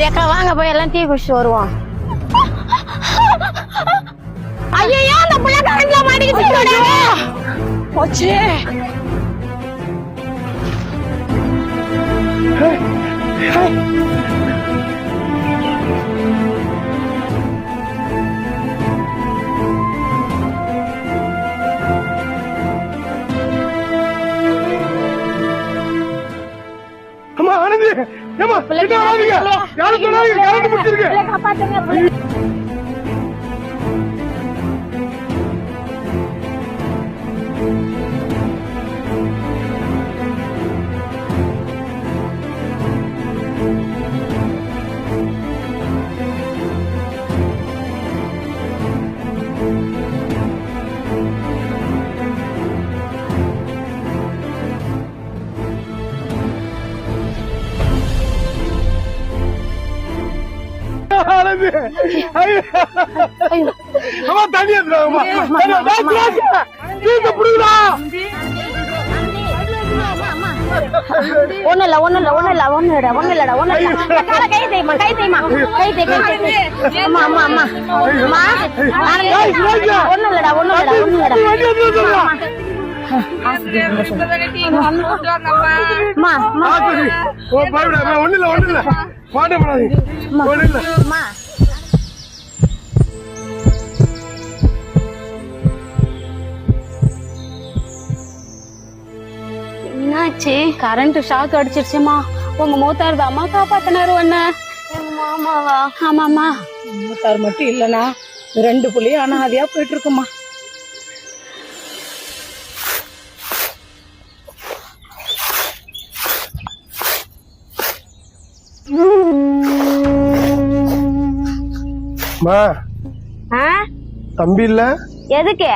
சரி அக்கா வாங்க போய் எல்லாம் டீ குடிச்சிட்டு வருவோம். ஐயோ அந்த புள்ள கரண்ட்ல மாட்டிக்கிச்சு போச்சு. அம்மா ஆனந்தி ஏமா யாரும் சொல்லாதீங்க கரண்ட் முடிச்சிருக்கு ஐயோ. அம்மா தண்ணி எடுத்துறாங்கம்மா தூக்க புடுங்களா ஒண்ணும் இல்ல ஒண்ணும் இல்ல ஒண்ணும் இல்ல ஒண்ணும் இல்ல ஒண்ணும் இல்லடா ஒண்ணும் இல்ல கை தேய்மா கை தேய்மா கை தேய் கை தேய் அம்மா அம்மா அம்மா. அம்மா ஒண்ணும் இல்லடா ஒண்ணும் இல்லடா ஒண்ணும் இல்லடா. ஒண்ணு இல்ல ஒண்ணு இல்ல. பாட்டே பண்ணாதீங்க ஒண்ணு இல்ல. அம்மா என்னாச்சு? கரண்ட் ஷாக் அடிச்சிருச்சுமா. உங்க மூத்தார் அம்மா காப்பாத்தினாரு ஒண்ணு எங்க மாமாவா? ஆமாமா மூத்தார் மட்டும் இல்லனா ரெண்டு புள்ளியும் அனாதையா போயிட்டு இருக்குமா மா ஆ? தம்பி இல்ல? எதுக்கு?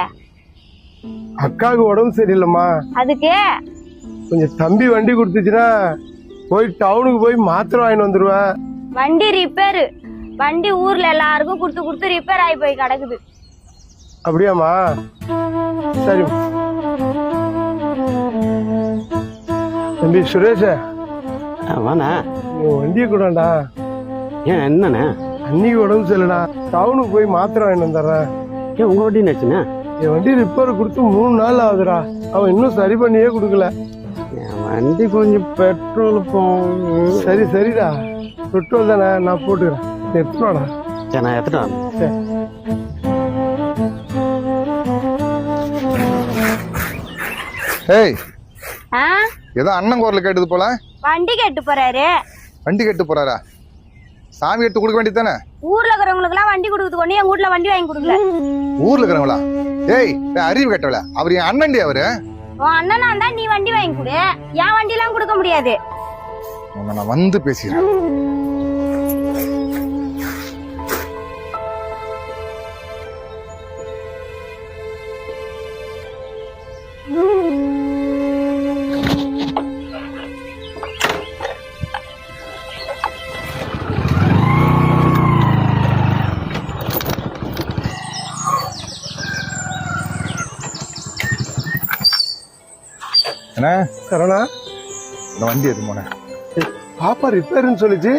அக்காவுக்கு உடம்பு சரியில்லைம்மா. அதுக்கு? கொஞ்சம் தம்பி வண்டி கொடுத்துச்சுன்னா போய் டவுனுக்கு போய் மாத்திரை வாங்கிட்டு வந்துருவேன் வண்டி ரிப்பேர் வண்டி ஊர்ல எல்லாருக்கும் கொடுத்து கொடுத்து ரிப்பேர் ஆகி போய் கிடக்குது. அப்படியாம்மா? சரி. தம்பி சுரேஷ. வாண்ணா. நீ வண்டியை கூடண்டா ஏன் என்னண்ணே? அன்னைக்கு உடம்பு சரியில்லடா. டவுனுக்கு போய் மாத்திரை வாங்கிட்டு வந்துடுறேன். ஏன் உங்க வண்டி என்னாச்சுண்ணே? என் வண்டி ரிப்பேர் கொடுத்து மூணு நாள் ஆகுதுடா. அவன் இன்னும் சரி பண்ணியே கொடுக்கல. என் வண்டி கொஞ்சம் பெட்ரோல் போகும் சரி சரிடா. பெட்ரோல் தானே நான் போட்டுக்கிறேன். எடுத்துடா சரி நான் எடுத்துட்டு வரேன். சரி. ஏய் ஆ? ஏதோ அண்ணன் குரல் கேட்டது போல? வண்டி கேட்டு போறாரு. வண்டி கட்டு போறாரா? சாமி எடுத்து கொடுக்க வேண்டியதானே ஊர்ல இருக்கிறவங்களுக்கு எல்லாம் வண்டி கொடுக்குது. கொண்டு எங்க வீட்ல வண்டி வாங்கி கொடுக்கல. ஊர்ல இருக்கிறவங்களா? ஏய் டேய், அறிவு கட்டவள? அவர் என் அண்ணன்டி அவரு. உன் அண்ணனா இருந்தா நீ வண்டி வாங்கி கொடு. என் வண்டி எல்லாம் கொடுக்க முடியாது. நான் வந்து பேசிக்கிறேன். என்ன சரணா இந்த வண்டி எடுத்து போனேன் பாப்பா ரிப்பேர்னு சொல்லிச்சு.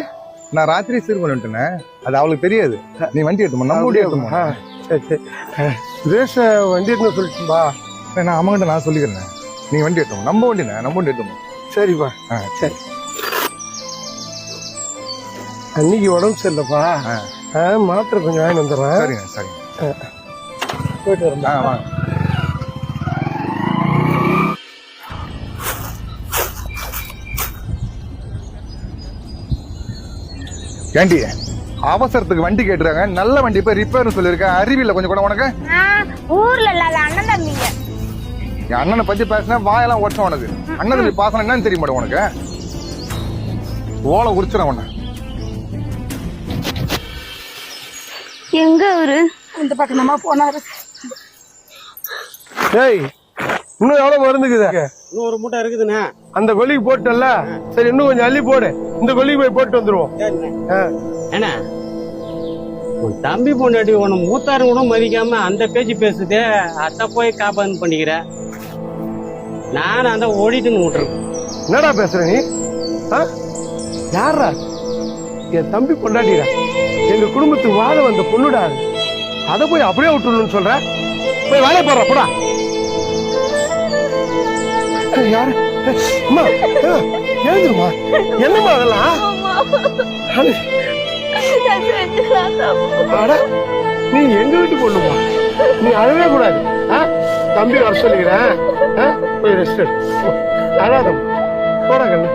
நான் ராத்திரி சீர் பண்ணிட்டேனே அது அவளுக்கு தெரியாது. நீ வண்டி எடுத்து போ, நம்ம வண்டி எடுத்து ஆ, சரி சரி. சுரேஷ வண்டி எடுத்து சொல்லிச்சுப்பா. நான் அம்மகிட்ட நான் சொல்லிக்கிறேன். நீ வண்டி எடுத்து போ. நம்ம வண்டிண்ணே நம்ம வண்டி எடுத்து போ. சரிப்பா. ஆ, சரி. அன்னைக்கு உடம்பு சரியில்லப்பா. மாத்திரை கொஞ்சம் வாங்கி வந்துடுறேன். சரிங்க சரிங்க. போயிட்டு வரேன். வாங்க. ஏண்டி அவசரத்துக்கு வண்டி கேட்டுறாங்க. நல்ல வண்டி போய் ரிப்பேர்னு சொல்லியிருக்கேன். அறிவில்ல கொஞ்சம் கூட உனக்கு? ஆ, ஊர்ல இல்லாத அண்ணன் தம்பிங்க. என் அண்ணனை பத்தி பேசினா வாயெல்லாம் ஒட்டும் உனக்கு. அண்ணன் தம்பி பாசனம் என்னன்னு தெரிய மாட்டேன் உனக்கு. ஓலை உரிச்சிடும் உன்னை எங்க அவரு? இந்த பக்கம் நம்ம போனாரு. டேய் இன்னும் எவ்வளவு மருந்துக்குது? இன்னும் ஒரு மூட்டை இருக்குதுண்ணே. அந்த கொல்லிக்கு போட்டல சரி இன்னும் கொஞ்சம் அள்ளி போடு. இந்த கொல்லிக்கு போய் போட்டு வந்துருவோம். என்ன உன் தம்பி பொண்டாட்டி உன மூத்தாரு கூட மதிக்காம அந்த பேச்சு பேசுதே அத போய் காப்பாந்து பண்ணிக்கிற. நான் அந்த ஓடிட்டுன்னு விட்டுறேன். என்னடா பேசுற நீ? யாரா என் தம்பி பொண்டாட்டிடா. எங்க குடும்பத்துக்கு வாழ வந்த பொண்ணுடா அது. போய் அப்படியே விட்டுணும்னு சொல்ற? போய் வேலையை போடுற போடா. யாரு? அம்மா ஏய், ஏந்துருமா என்னம்மா அதெல்லாம்? அட, நீ எங்க வீட்டு பொண்ணுமா நீ அழவே கூடாது? தம்பி வர சொல்லிக்கிறேன்? போய் ரெஸ்ட் அழாதம்மா. போடா கண்ணு.